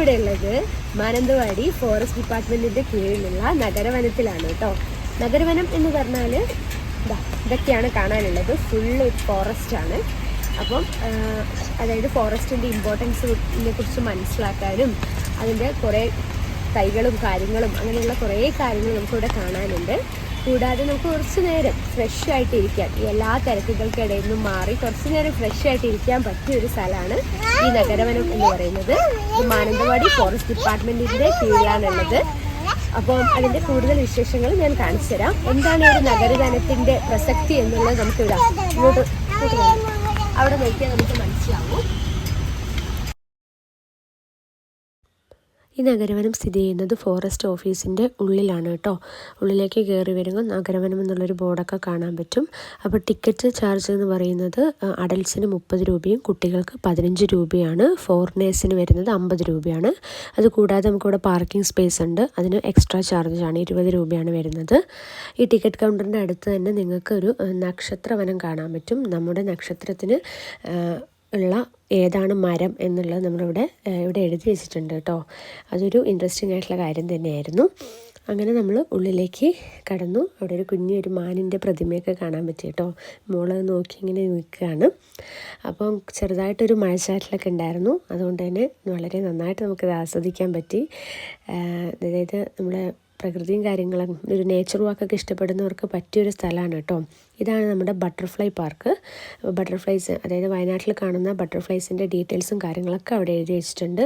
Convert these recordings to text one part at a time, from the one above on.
ഇവിടെ ഉള്ളത് മാനന്തവാടി ഫോറസ്റ്റ് ഡിപ്പാർട്ട്മെന്റിന്റെ കീഴിലുള്ള നഗരവനത്തിലാണ് കേട്ടോ. നഗരവനം എന്ന് പറഞ്ഞാൽ ഇതൊക്കെയാണ് കാണാനുള്ളത്. ഫുള്ള് ഫോറസ്റ്റ് ആണ്. അപ്പം അതായത് ഫോറസ്റ്റിന്റെ ഇമ്പോർട്ടൻസിനെ കുറിച്ച് മനസ്സിലാക്കാനും അതിന്റെ കുറേ തൈകളും കാര്യങ്ങളും അങ്ങനെയുള്ള കുറേ കാര്യങ്ങൾ നമുക്കിവിടെ കാണാനുണ്ട്. കൂടാതെ നമുക്ക് കുറച്ച് നേരം ഫ്രഷ് ആയിട്ട് ഇരിക്കാൻ ഈ എല്ലാ തിരക്കുകൾക്കിടയിൽ നിന്നും മാറി കുറച്ച് നേരം ഫ്രഷ് ആയിട്ട് ഇരിക്കാൻ പറ്റിയ ഒരു സ്ഥലമാണ് ഈ നഗരവനം എന്ന് പറയുന്നത്. മാനന്തവാടി ഫോറസ്റ്റ് ഡിപ്പാർട്ട്മെന്റിന്റെ കീഴിലാണുള്ളത്. അപ്പം അതിന്റെ കൂടുതൽ വിശേഷങ്ങൾ ഞാൻ കാണിച്ചു തരാം. എന്താണ് ഈ ഒരു നഗരവനത്തിന്റെ പ്രസക്തി എന്നുള്ളത് നമുക്ക് ഇങ്ങോട്ട് അവിടെ നോക്കിയാൽ നമുക്ക് മനസ്സിലാവും. ഈ നഗരവനം സ്ഥിതി ചെയ്യുന്നത് ഫോറസ്റ്റ് ഓഫീസിന്റെ ഉള്ളിലാണ് കേട്ടോ. ഉള്ളിലേക്ക് കയറി വരുമ്പോൾ നഗരവനം എന്നുള്ളൊരു ബോർഡൊക്കെ കാണാൻ പറ്റും. അപ്പോൾ ടിക്കറ്റ് ചാർജ് എന്ന് പറയുന്നത് അഡൽസിന് മുപ്പത് രൂപയും കുട്ടികൾക്ക് പതിനഞ്ച് രൂപയാണ്. ഫോറിനേഴ്സിന് വരുന്നത് അമ്പത് രൂപയാണ്. അതുകൂടാതെ നമുക്കിവിടെ പാർക്കിംഗ് സ്പേസ് ഉണ്ട്. അതിന് എക്സ്ട്രാ ചാർജാണ് ഇരുപത് രൂപയാണ് വരുന്നത്. ഈ ടിക്കറ്റ് കൗണ്ടറിന്റെ അടുത്ത് തന്നെ നിങ്ങൾക്ക് ഒരു നക്ഷത്രവനം കാണാൻ പറ്റും. നമ്മുടെ നക്ഷത്രത്തിന് ഉള്ള ഏതാണ് മരം എന്നുള്ളത് നമ്മളിവിടെ ഇവിടെ എഴുതി വെച്ചിട്ടുണ്ട് കേട്ടോ. അതൊരു ഇൻട്രസ്റ്റിംഗ് ആയിട്ടുള്ള കാര്യം തന്നെയായിരുന്നു. അങ്ങനെ നമ്മൾ ഉള്ളിലേക്ക് കടന്നു. അവിടെ ഒരു കുഞ്ഞൊരു മാനിന്റെ പ്രതിമയൊക്കെ കാണാൻ പറ്റി കേട്ടോ. മോൾ നോക്കി ഇങ്ങനെ നിൽക്കുകയാണ്. അപ്പം ചെറുതായിട്ടൊരു മഴച്ചാറ്റലൊക്കെ ഉണ്ടായിരുന്നു. അതുകൊണ്ട് തന്നെ വളരെ നന്നായിട്ട് നമുക്കത് ആസ്വദിക്കാൻ പറ്റി. അതായത് നമ്മളെ പ്രകൃതിയും കാര്യങ്ങളും ഒരു നേച്ചർ വാക്കൊക്കെ ഇഷ്ടപ്പെടുന്നവർക്ക് പറ്റിയൊരു സ്ഥലമാണ് കേട്ടോ. ഇതാണ് നമ്മുടെ ബട്ടർഫ്ലൈ പാർക്ക് ബട്ടർഫ്ലൈസ് അതായത് വയനാട്ടിൽ കാണുന്ന ബട്ടർഫ്ലൈസിന്റെ ഡീറ്റെയിൽസും കാര്യങ്ങളൊക്കെ അവിടെ എഴുതി വെച്ചിട്ടുണ്ട്.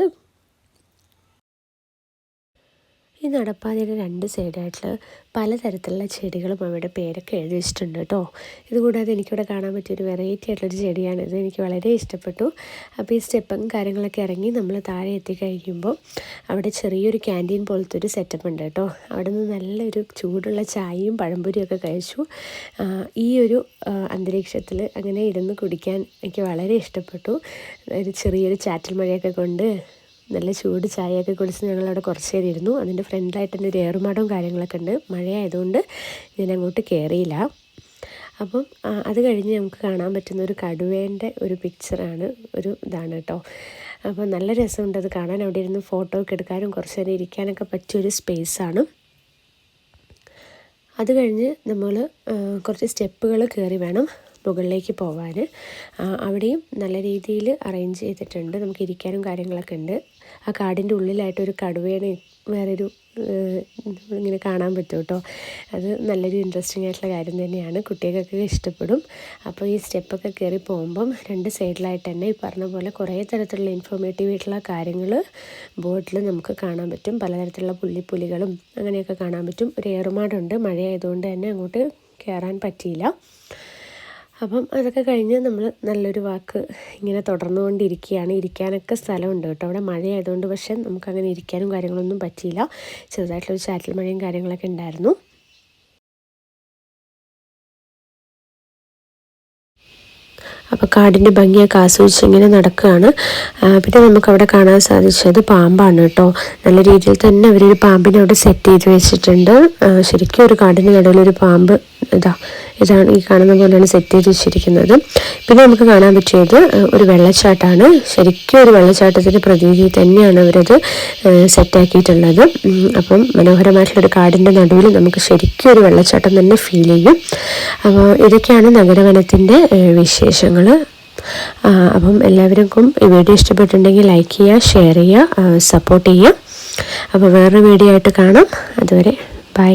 ഈ നടപ്പാതയുടെ രണ്ട് സൈഡായിട്ടുള്ള പലതരത്തിലുള്ള ചെടികളും അവയുടെ പേരൊക്കെ എഴുതി വെച്ചിട്ടുണ്ട് കേട്ടോ ഇതുകൂടാതെ എനിക്കിവിടെ കാണാൻ പറ്റിയ ഒരു വെറൈറ്റി ആയിട്ടുള്ളൊരു ചെടിയാണിത് എനിക്ക് വളരെ ഇഷ്ടപ്പെട്ടു. അപ്പോൾ ഈ സ്റ്റെപ്പും കാര്യങ്ങളൊക്കെ ഇറങ്ങി നമ്മൾ താഴെ എത്തിക്കഴിയുമ്പോൾ അവിടെ ചെറിയൊരു ക്യാന്റീൻ പോലത്തെ ഒരു സെറ്റപ്പ് ഉണ്ട് കേട്ടോ അവിടെ നിന്ന് നല്ലൊരു ചൂടുള്ള ചായയും പഴംപൊരിയൊക്കെ കഴിച്ചു. ഈ ഒരു അന്തരീക്ഷത്തിൽ അങ്ങനെ ഇരുന്ന് കുടിക്കാൻ എനിക്ക് വളരെ ഇഷ്ടപ്പെട്ടു. ഒരു ചെറിയൊരു ചാറ്റൽ മഴയൊക്കെ കൊണ്ട് നല്ല ചൂട് ചായയൊക്കെ കുടിച്ച് ഞങ്ങളവിടെ കുറച്ച് നേരം ഇരുന്നു. അതിന്റെ ഫ്രണ്ടിലായിട്ട് തന്നെ ഒരു ഏറുമാടവും കാര്യങ്ങളൊക്കെ ഉണ്ട്. മഴയായതുകൊണ്ട് ഞാൻ അങ്ങോട്ട് കയറിയില്ല അപ്പം അത് കഴിഞ്ഞ് നമുക്ക് കാണാൻ പറ്റുന്ന ഒരു കടുവേന്റെ ഒരു പിക്ചറാണ് ഒരു ഇതാണ് കേട്ടോ. അപ്പം നല്ല രസമുണ്ട് അത് കാണാൻ. അവിടെ ഇരുന്ന് ഫോട്ടോ ഒക്കെ എടുക്കാനും കുറച്ച് നേരം ഇരിക്കാനൊക്കെ പറ്റിയൊരു സ്പേസാണ് അത് കഴിഞ്ഞ് നമ്മൾ കുറച്ച് സ്റ്റെപ്പുകൾ കയറി വേണം മുകളിലേക്ക് പോവാൻ ആ, അവിടെയും നല്ല രീതിയിൽ അറേഞ്ച് ചെയ്തിട്ടുണ്ട്. നമുക്ക് ഇരിക്കാനും കാര്യങ്ങളൊക്കെ ഉണ്ട്. ആ കാടിന്റെ ഉള്ളിലായിട്ട് ഒരു കടുവേനെ വേറൊരു ഇങ്ങനെ കാണാൻ പറ്റും കേട്ടോ. അത് നല്ലൊരു ഇൻട്രസ്റ്റിംഗ് ആയിട്ടുള്ള കാര്യം തന്നെയാണ്. കുട്ടികൾക്കൊക്കെ ഇഷ്ടപ്പെടും. അപ്പോൾ ഈ സ്റ്റെപ്പൊക്കെ കയറി പോകുമ്പം രണ്ട് സൈഡിലായിട്ട് തന്നെ ഈ പറഞ്ഞ പോലെ കുറേ തരത്തിലുള്ള ഇൻഫോർമേറ്റീവ് ആയിട്ടുള്ള കാര്യങ്ങൾ ബോട്ടിൽ നമുക്ക് കാണാൻ പറ്റും. പലതരത്തിലുള്ള പുള്ളിപ്പുലികളും അങ്ങനെയൊക്കെ കാണാൻ പറ്റും. ഒരു ഏറുമാടുണ്ട്. മഴയായതുകൊണ്ട് തന്നെ അങ്ങോട്ട് കയറാൻ പറ്റിയില്ല. അപ്പം അതൊക്കെ കഴിഞ്ഞ് നമ്മൾ നല്ലൊരു വാക്ക് ഇങ്ങനെ തുടർന്നുകൊണ്ടിരിക്കുകയാണ്. ഇരിക്കാനൊക്കെ സ്ഥലമുണ്ട് കേട്ടോ. അവിടെ മഴയായതുകൊണ്ട് പക്ഷേ നമുക്കങ്ങനെ ഇരിക്കാനും കാര്യങ്ങളൊന്നും പറ്റിയില്ല. ചെറുതായിട്ടുള്ളൊരു ചാറ്റൽ മഴയും കാര്യങ്ങളൊക്കെ ഉണ്ടായിരുന്നു. അപ്പോൾ കാടിന്റെ ഭംഗിയൊക്കെ ആസ്വദിച്ച് ഇങ്ങനെ നടക്കുകയാണ്. പിന്നെ നമുക്ക് അവിടെ കാണാൻ സാധിച്ചത് പാമ്പാണ് കേട്ടോ. നല്ല രീതിയിൽ തന്നെ അവരൊരു പാമ്പിനെ അവിടെ സെറ്റ് ചെയ്ത് വെച്ചിട്ടുണ്ട്. ശരിക്കും ഒരു കാടിന്റെ നടുവിൽ ഒരു പാമ്പ് ഇതാ ഇതാണ് ഈ കാണുന്ന പോലെയാണ് സെറ്റ് ചെയ്ത് വെച്ചിരിക്കുന്നത്. പിന്നെ നമുക്ക് കാണാൻ പറ്റിയത് ഒരു വെള്ളച്ചാട്ടമാണ് ശരിക്കും ഒരു വെള്ളച്ചാട്ടത്തിന്റെ പ്രതീതി തന്നെയാണ് അവരത് സെറ്റാക്കിയിട്ടുള്ളത് അപ്പം മനോഹരമായിട്ടുള്ളൊരു കാടിന്റെ നടുവിൽ നമുക്ക് ശരിക്കും ഒരു വെള്ളച്ചാട്ടം തന്നെ ഫീൽ ചെയ്യും. അപ്പോൾ ഇതൊക്കെയാണ് നഗരവനത്തിന്റെ വിശേഷങ്ങൾ അപ്പം എല്ലാവർക്കും ഈ വീഡിയോ ഇഷ്ടപ്പെട്ടിട്ടുണ്ടെങ്കിൽ ലൈക്ക് ചെയ്യുക ഷെയർ ചെയ്യുക സപ്പോർട്ട് ചെയ്യുക. അപ്പോൾ വേറൊരു വീഡിയോ ആയിട്ട് കാണാം. അതുവരെ ബൈ